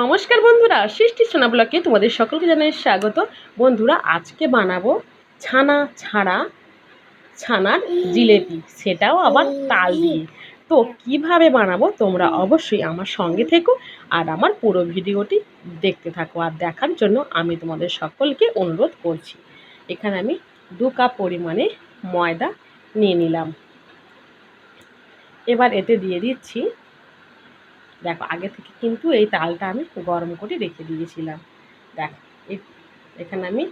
নমস্কার বন্ধুরা, সৃষ্টি সোনা ব্লকে তোমাদের সকলকে জানাই স্বাগত। বন্ধুরা, আজকে বানাবো ছানা ছাড়া ছানার জিলেপি। সেটাও আবার তাল দিয়ে। তো কীভাবে বানাবো তোমরা অবশ্যই আমার সঙ্গে থেকো আর আমার পুরো ভিডিওটি দেখতে থাকো আর দেখার জন্য আমি তোমাদের সকলকে অনুরোধ করছি। এখানে আমি দু কাপ পরিমাণে ময়দা নিয়ে নিলাম। এবার এতে দিয়ে দিচ্ছি দেখো, আগে থেকে কিন্তু এই তালটা আমি গরম করে রেখে দিয়েছিলাম। দেখো এখানে আমি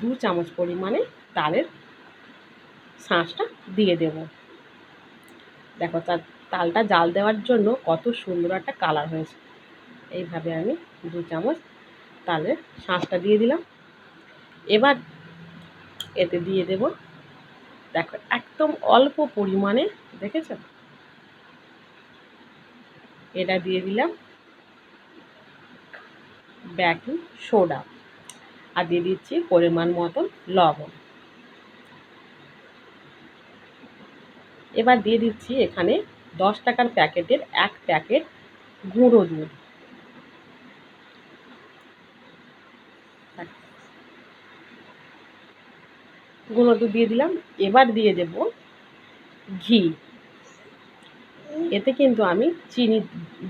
দু চামচ পরিমাণে তালের শাঁসটা দিয়ে দেব। দেখো, তার তালটা জাল দেওয়ার জন্য কত সুন্দর একটা কালার হয়েছে। এইভাবে আমি দু চামচ তালের শাঁসটা দিয়ে দিলাম। এবার এতে দিয়ে দেব, দেখো, একদম অল্প পরিমাণে, দেখেছ? এটা দিয়ে দিলাম বেকিং সোডা আর দিয়ে দিচ্ছি পরিমাণ মতন লবণ। এবার দিয়ে দিচ্ছি এখানে দশ টাকার প্যাকেটের এক প্যাকেট গুঁড়ো দুধ। গুঁড়ো দুধ দিয়ে দিলাম। এবার দিয়ে দেব ঘি। এতে কিন্তু আমি চিনি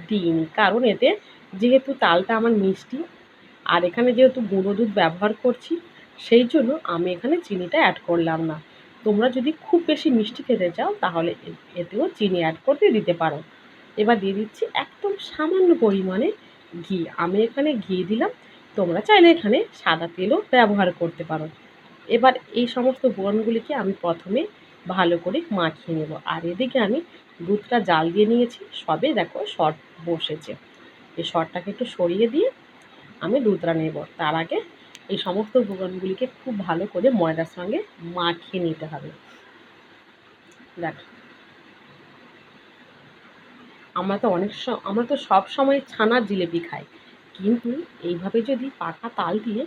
দিইনি। কারণ এতে যেহেতু তালটা আমার মিষ্টি, আর এখানে যেহেতু গুঁড়ো দুধ ব্যবহার করছি, সেই জন্য আমি এখানে চিনিটা অ্যাড করলাম না। তোমরা যদি খুব বেশি মিষ্টি খেতে চাও, তাহলে এতেও চিনি অ্যাড করতে দিতে পারো। এবার দিয়ে দিচ্ছি একদম সামান্য পরিমাণে ঘি। আমি এখানে ঘি দিলাম, তোমরা চাইলে এখানে সাদা তেলও ব্যবহার করতে পারো। এবার এই সমস্ত বোনগুলিকে আমি প্রথমে ভালো করে মাখিয়ে নেব। আর এদিকে আমি দুধটা জাল দিয়ে নিয়েছি, সবে দেখো শর্ট বসেছে। এই শর্টটাকে একটু সরিয়ে দিয়ে আমি দুধটা নেব। তার আগে এই সমস্ত উপকরণগুলিকে খুব ভালো করে ময়দার সঙ্গে মাখিয়ে নিতে হবে। দেখ। আমরা তো অনেক আমরা তো সব সময় ছানার জিলেপি খাই। কিন্তু এইভাবে যদি পাকা তাল দিয়ে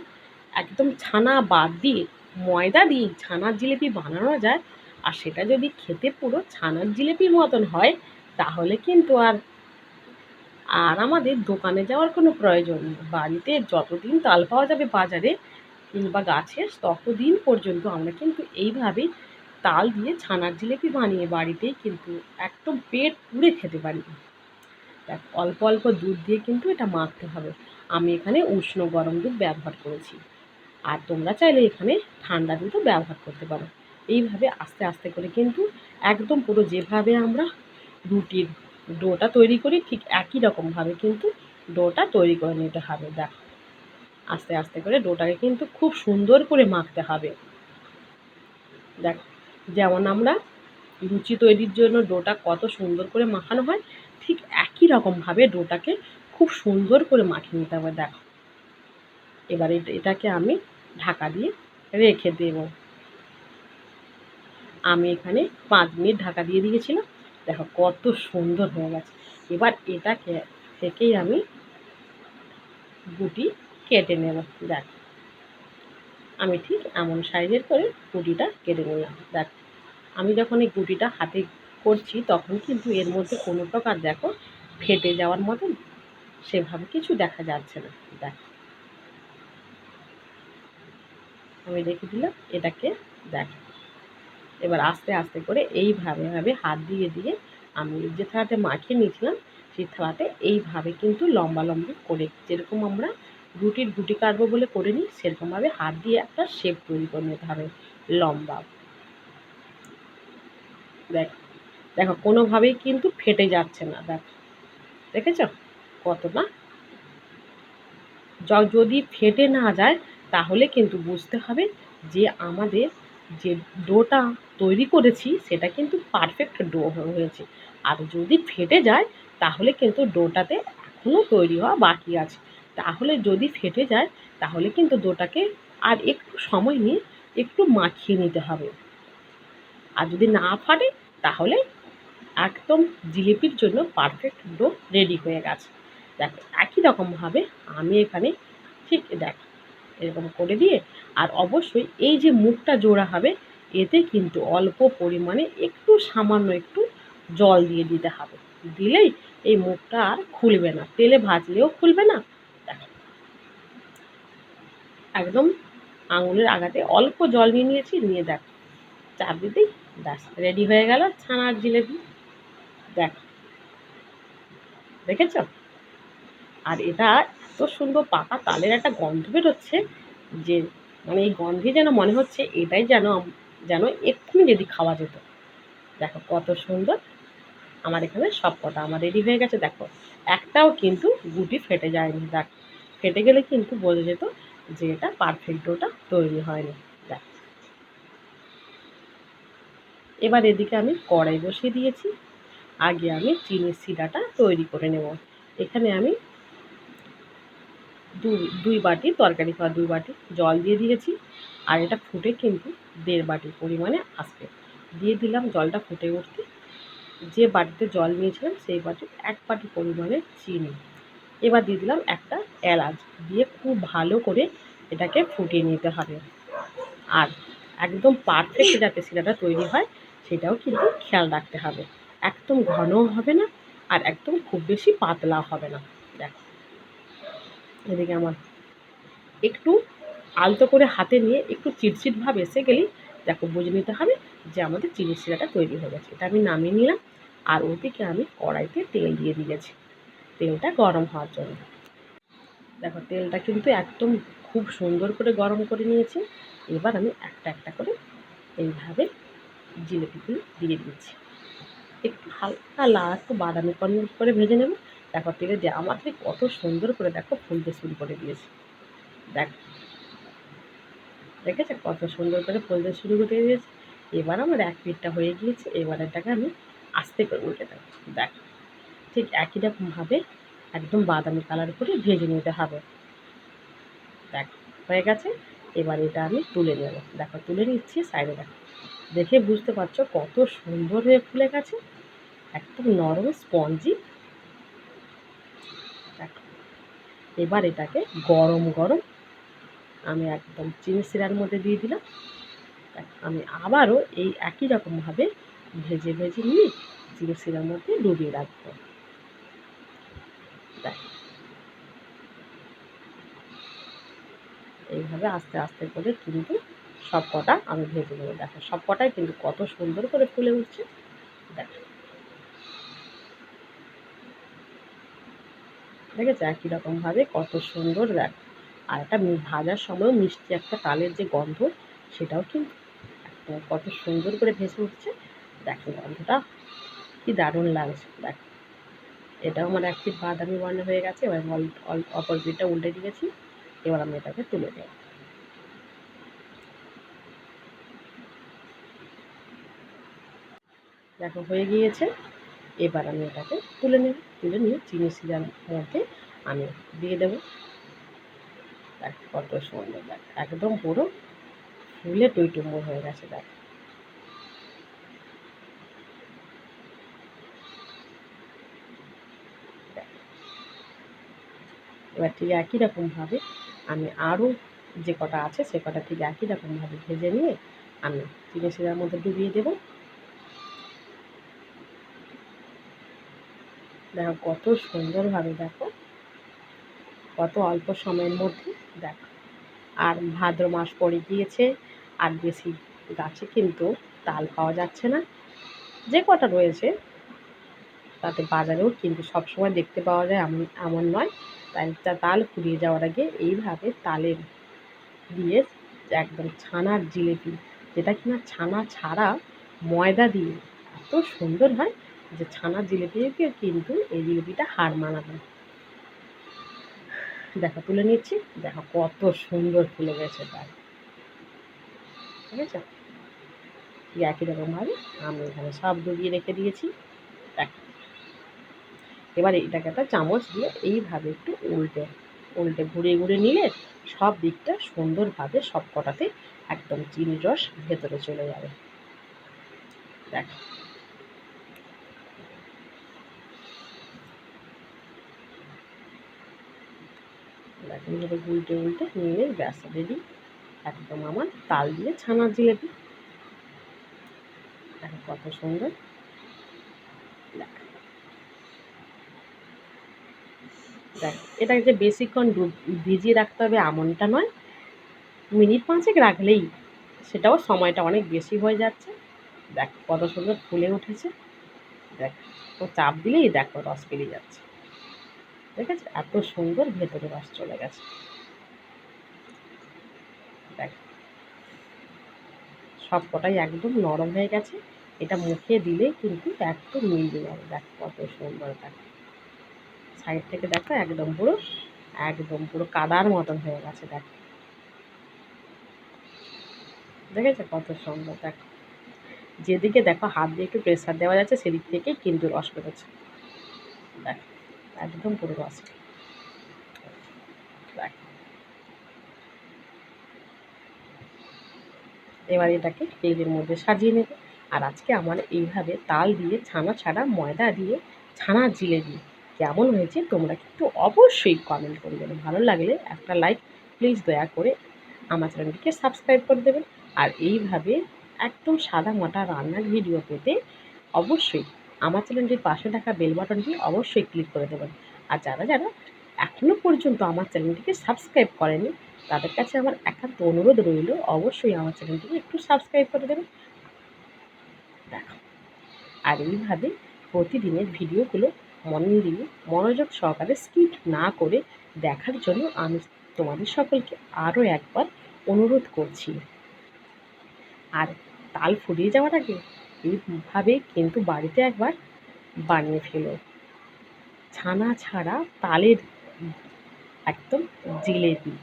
একদম ছানা বাদ দিয়ে ময়দা দিয়ে ছানার জিলেপি বানানো যায় আর সেটা যদি খেতে পুরো ছানার জিলেপির মতন হয়, তাহলে কিন্তু আর আর আমাদের দোকানে যাওয়ার কোনো প্রয়োজন নেই। বাড়িতে যতদিন তাল পাওয়া যাবে বাজারে কিংবা গাছে ততদিন পর্যন্ত আমরা কিন্তু এইভাবেই তাল দিয়ে ছানার জিলেপি বানিয়ে বাড়িতেই কিন্তু একদম পেট পুড়ে খেতে পারি। দেখ, অল্প অল্প দুধ দিয়ে কিন্তু এটা মাখতে হবে। আমি এখানে উষ্ণ গরম দুধ ব্যবহার করেছি। আর তোমরা চাইলে এখানে ঠান্ডা দুধও ব্যবহার করতে পারো। এইভাবে আস্তে আস্তে করে কিন্তু একদম পুরো যেভাবে আমরা রুটির ডোটা তৈরি করি ঠিক একই রকমভাবে কিন্তু ডোটা তৈরি করে নিতে হবে, দেখ। আস্তে আস্তে করে ডোটাকে কিন্তু খুব সুন্দর করে মাখতে হবে। দেখ, যেমন আমরা লুচি তৈরির জন্য ডোটা কত সুন্দর করে মাখানো হয়, ঠিক একই রকমভাবে ডোটাকে খুব সুন্দর করে মাখিয়ে নিতে হবে, দেখ। এবার এটাকে আমি ঢাকা দিয়ে রেখে দেবো। আমি এখানে পাঁচ মিনিট ঢাকা দিয়ে দিয়েছিলাম। দেখো কত সুন্দর হয়ে গেছে। এবার এটাকে থেকেই আমি গুটি কেটে নেব। দেখ, আমি ঠিক এমন সাইজের করে গুটিটা কেটে নিলাম। দেখ, আমি যখন এই গুটিটা হাতে করছি তখন কিন্তু এর মধ্যে কোনো প্রকার দেখো ফেটে যাওয়ার মতন সেভাবে কিছু দেখা যাচ্ছে না। দেখ, আমি রেখে দিলাম এটাকে দেখ। এবার আস্তে আস্তে করে এইভাবে, ভাবে হাত দিয়ে দিয়ে আমি যে থালাতে মাখিয়ে নিয়েছিলাম, সেই থালাতে এইভাবে কিন্তু লম্বা লম্বা করে যেরকম আমরা রুটির গুটি কাটবো বলে করে নিই, সেরকমভাবে হাত দিয়ে একটা শেপ তৈরি করে নিতে হবে লম্বা। দেখ, দেখো কোনোভাবেই কিন্তু ফেটে যাচ্ছে না, দেখ। দেখেছ? কত না যদি ফেটে না যায়, তাহলে কিন্তু বুঝতে হবে যে আমাদের যে ডোটা তৈরি করেছি, সেটা কিন্তু পারফেক্ট ডো হয়েছে আর যদি ফেটে যায়, তাহলে কিন্তু ডোটাতে এখনও তৈরি হওয়া বাকি আছে। তাহলে যদি ফেটে যায়, তাহলে কিন্তু ডোটাকে আর একটু সময় নিয়ে একটু মাখিয়ে নিতে হবে। আর যদি না ফাটে, তাহলে একদম জিলিপির জন্য পারফেক্ট ডো রেডি হয়ে গেছে। দেখ, একই রকমভাবে আমি এখানে ঠিক দেখ, এরকম করে দিয়ে, আর অবশ্যই এই যে মুখটা জোড়া হবে এতে কিন্তু অল্প পরিমাণে একটু সামান্য একটু জল দিয়ে দিতে হবে। দিলেই এই মুখটা আর খুলবে না। তেলে ভাজলেও খুলবে না। একদম আঙুলের আগাতে অল্প জল নিয়ে নিয়েছি। নিয়ে দেখ চাপ দিতেই ব্যাস, রেডি হয়ে গেল ছানার জিলেপি দেখ। দেখেছ? আর এটা এত সুন্দর পাকা তালের একটা গন্ধ বেরোচ্ছে যে মানে এই গন্ধে যেন মনে হচ্ছে এটাই যেন যেন এক্ষুনি যদি খাওয়া যেত। দেখো কত সুন্দর। আমার এখানে সব কটা আমার রেডি হয়ে গেছে। দেখো, একটাও কিন্তু গুটি ফেটে যায়নি। দেখ, ফেটে গেলে কিন্তু বোঝা যেত যে এটা পারফেক্ট ডোটা তৈরি হয়নি। দেখ। এবার এদিকে আমি কড়াই বসিয়ে দিয়েছি। আগে আমি চিনির সিরাটা তৈরি করে নেব। এখানে আমি দুই দুই বাটি তরকারি খাওয়া দুই বাটি জল দিয়ে দিয়েছি। আর এটা ফুটে কিন্তু দেড় বাটি পরিমাণে আসবে। দিয়ে দিলাম জলটা ফুটে উঠতে। যে বাটিতে জল নিয়েছিলাম সেই বাটির এক বাটি পরিমাণে চিনি। এবার দিয়ে দিলাম একটা এলাচ। দিয়ে খুব ভালো করে এটাকে ফুটিয়ে নিতে হবে। আর একদম পারফেক্ট যাতে শিরাটা তৈরি হয়, সেটাও কিন্তু খেয়াল রাখতে হবে। একদম ঘনও হবে না আর একদম খুব বেশি পাতলাও হবে না। এদিকে আমার। একটু আলতো করে হাতে নিয়ে একটু চিটচিট ভাব এসে গেলেই দেখো বুঝে নিতে হবে যে আমাদের চিনি শিরাটা তৈরি হয়ে গেছে। এটা আমি নামিয়ে নিলাম আর ওদিকে আমি কড়াইতে তেল দিয়ে দিয়েছি তেলটা গরম হওয়ার জন্য। দেখো তেলটা কিন্তু একদম খুব সুন্দর করে গরম করে নিয়েছি। এবার আমি একটা একটা করে এইভাবে জিলিপিগুলো দিয়ে দিয়েছি একটু হালকা লাল একটু বাদামি কর্ন করে ভেজে নেব। দেখো তেলে দেওয়া আমার কত সুন্দর করে দেখো ফুলতে শুরু করে দিয়েছে। দেখ। দেখেছে কত সুন্দর করে ফুলতে শুরু করে দিয়েছে? এবার আমার এক পিঠটা হয়ে গিয়েছে, এবার এটাকে আমি আস্তে করে উল্টে দেবো। দেখ। ঠিক একই রকমভাবে একদম বাদামি কালার করে ভেজে নিতে হবে। দেখ, হয়ে গেছে। এবার এটা আমি তুলে নেব। দেখো, তুলে নিচ্ছি সাইডে দেখো। দেখে বুঝতে পারছ কত সুন্দর হয়ে ফুলে গেছে? একদম নরম স্পঞ্জি দেখো এবার এটাকে গরম গরম আমি একদম চিনি শিরার মধ্যে দিয়ে দিলাম। আমি আবারও এই একই রকমভাবে ভেজে ভেজে নিয়ে চিনি শিরার মধ্যে ডুবিয়ে রাখব। এইভাবে আস্তে আস্তে করে কিন্তু সব কটা আমি ভেজে নেব। দেখো সব কটাই কিন্তু কত সুন্দর করে ফুলে উঠছে। দেখো। দেখেছ একই রকমভাবে কত সুন্দর দেখ। আর একটা ভাজার সময় মিষ্টি একটা তালের যে গন্ধ, সেটাও কিন্তু কত সুন্দর করে ভেসে উঠছে। দেখো গন্ধটা, কি দারুণ লাগছে, দেখ। এটাও আমার এক পিঠ বাদামি বর্ণ হয়ে গেছে, এবার অপর পিঠটা উল্টে দিয়েছি, এবার আমি এটাকে তুলে দেবো দেখো হয়ে গিয়েছে। এবার আমি এটাকে তুলে নেব, তুলে নিয়ে চিনি শিরার মধ্যে আমি দিয়ে দেবো দেখ কত সুন্দর, দেখ একদম পুরো ফুলে টইটুম্বর হয়ে গেছে, দেখ। এবার ঠিক একই রকমভাবে আমি আরও যে কটা আছে সে কটা ঠিক একই রকমভাবে ভেজে নিয়ে আমি চিনি শিরার মধ্যে ডুবিয়ে দেবো দেখো কত সুন্দরভাবে দেখো। কত অল্প সময়ের মধ্যে দেখো। আর ভাদ্র মাস পড়ে গিয়েছে, আর বেশি গাছে কিন্তু তাল পাওয়া যাচ্ছে না। যে কটা রয়েছে, তাতে বাজারেও কিন্তু সবসময় দেখতে পাওয়া যায় এমন এমন নয়। তাই তাল ফুরিয়ে যাওয়ার আগে এইভাবে তালের দিয়ে একদম ছানার জিলিপি, যেটা কিনা ছানা ছাড়া ময়দা দিয়ে এত সুন্দর হয় যে ছানার জিলিপিকে কিন্তু এই জিলিপিটা হার মানাবে। দেখো, তুলে নিচ্ছি। দেখো, কত সুন্দর ফুলে গেছে তার। ঠিক আছে? একই রকমভাবে আমি এখানে সব ডুবিয়ে রেখে দিয়েছি। দেখ। এবার এটাকে একটা চামচ দিয়ে এইভাবে একটু উল্টে উল্টে ঘুরে ঘুরে নিলে সব দিকটা সুন্দরভাবে সব কটাতে একদম চিনির রস ভেতরে চলে যাবে। দেখ। এভাবে উল্টে উল্টে নিয়ে ব্যাস রেডি একদম আমার তাল দিয়ে ছানার জিলেপি। দেখো কত সুন্দর। দেখ। এটাকে যে বেশিক্ষণ ভিজিয়ে রাখতে হবে এমনটা নয়। মিনিট পাঁচেক রাখলেই সেটাও সময়টা অনেক বেশি হয়ে যাচ্ছে। দেখ কত সুন্দর ফুলে উঠেছে। দেখ, ও চাপ দিলেই দেখো রস বেরিয়ে যাচ্ছে। আছে এত সুন্দর ভেতরে বাস চলে গেছে। দেখ, সব কটাই একদম নরম হয়ে গেছে। এটা মুখে দিলে কিন্তু একদম মিলবে যাবে দেখ কত সুন্দর দেখ। সাইড থেকে দেখো একদম পুরো একদম পুরো কাদার মতন হয়ে গেছে, দেখ। দেখেছে কত সুন্দর, দেখো। যেদিকে দেখো হাত দিয়ে একটু প্রেসার দেওয়া যাচ্ছে, সেদিক থেকেই কিন্তু রস বেরোচ্ছে। দেখ। একদম পুরো রস এবার এটাকে তেলের মধ্যে সাজিয়ে নেবে। আর আজকে আমার এইভাবে তাল দিয়ে, ছানা ছাড়া ময়দা দিয়ে ছানার জিলেবি কেমন হয়েছে তোমরা কিন্তু অবশ্যই কমেন্ট করে দেবে। ভালো লাগলে একটা লাইক প্লিজ দয়া করে আমার চ্যানেলটিকে সাবস্ক্রাইব করে দেবেন। আর এইভাবে একদম সাদা মাটা রান্নার ভিডিও পেতে অবশ্যই আমার চ্যানেলটির পাশে থাকা বেল বাটনটি অবশ্যই ক্লিক করে দেবেন। আর যারা যারা এখনও পর্যন্ত আমার চ্যানেলটিকে সাবস্ক্রাইব করেনি, তাদের কাছে আমার একান্ত অনুরোধ রইল, অবশ্যই আমার চ্যানেলটিকে একটু সাবস্ক্রাইব করে দেবেন। দেখো, আর এইভাবে প্রতিদিনের ভিডিওগুলো মন দিয়ে মনোযোগ সহকারে স্কিপ না করে দেখার জন্য আমি তোমাদের সকলকে আরও একবার অনুরোধ করছি। আর তাল ফুরিয়ে যাওয়ার আগে এইভাবে কিন্তু বাড়িতে একবার বানিয়ে ফেলো। ছানা ছাড়া তালের একদম জিলেবি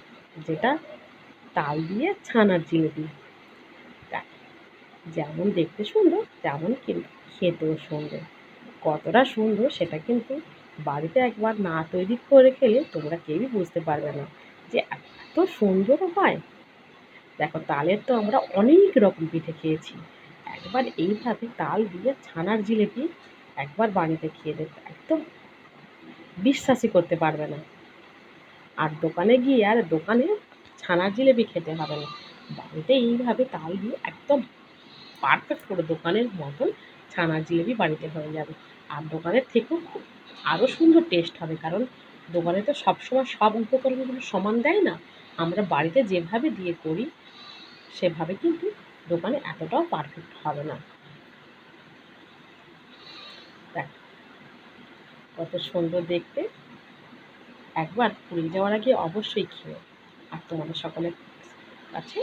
যেটা তাল দিয়ে ছানার জিলেবি যেমন দেখতে সুন্দর, তেমন কিন্তু খেতেও সুন্দর। কতটা সুন্দর সেটা কিন্তু বাড়িতে একবার না তৈরি করে খেলে তোমরা কেউই বুঝতে পারবে না যে এত সুন্দর হয় দেখো, তালের তো আমরা অনেক রকম পিঠে খেয়েছি। একবার এইভাবে তাল দিয়ে ছানার জিলেপি একবার বাড়িতে খেয়ে দেখো একদম বিশ্বাসই করতে পারবে না। আর দোকানে গিয়ে আর দোকানে ছানার জিলেপি খেতে হবে না। বাড়িতে এইভাবে তাল দিয়ে একদম পারফেক্ট করে দোকানের মতন ছানার জিলেপি বাড়িতে হয়ে যাবে। আর দোকানের থেকেও খুব আরও সুন্দর টেস্ট হবে, কারণ দোকানে তো সবসময় সব উপকরণগুলো সমান দেয় না। আমরা বাড়িতে যেভাবে দিয়ে করি, সেভাবে কিন্তু দোকানে এতটাও পারফেক্ট হবে না। কত সুন্দর দেখতে। একবার পুরী যাওয়ার আগে অবশ্যই খেয়ে আর তোমাদের সকলের কাছে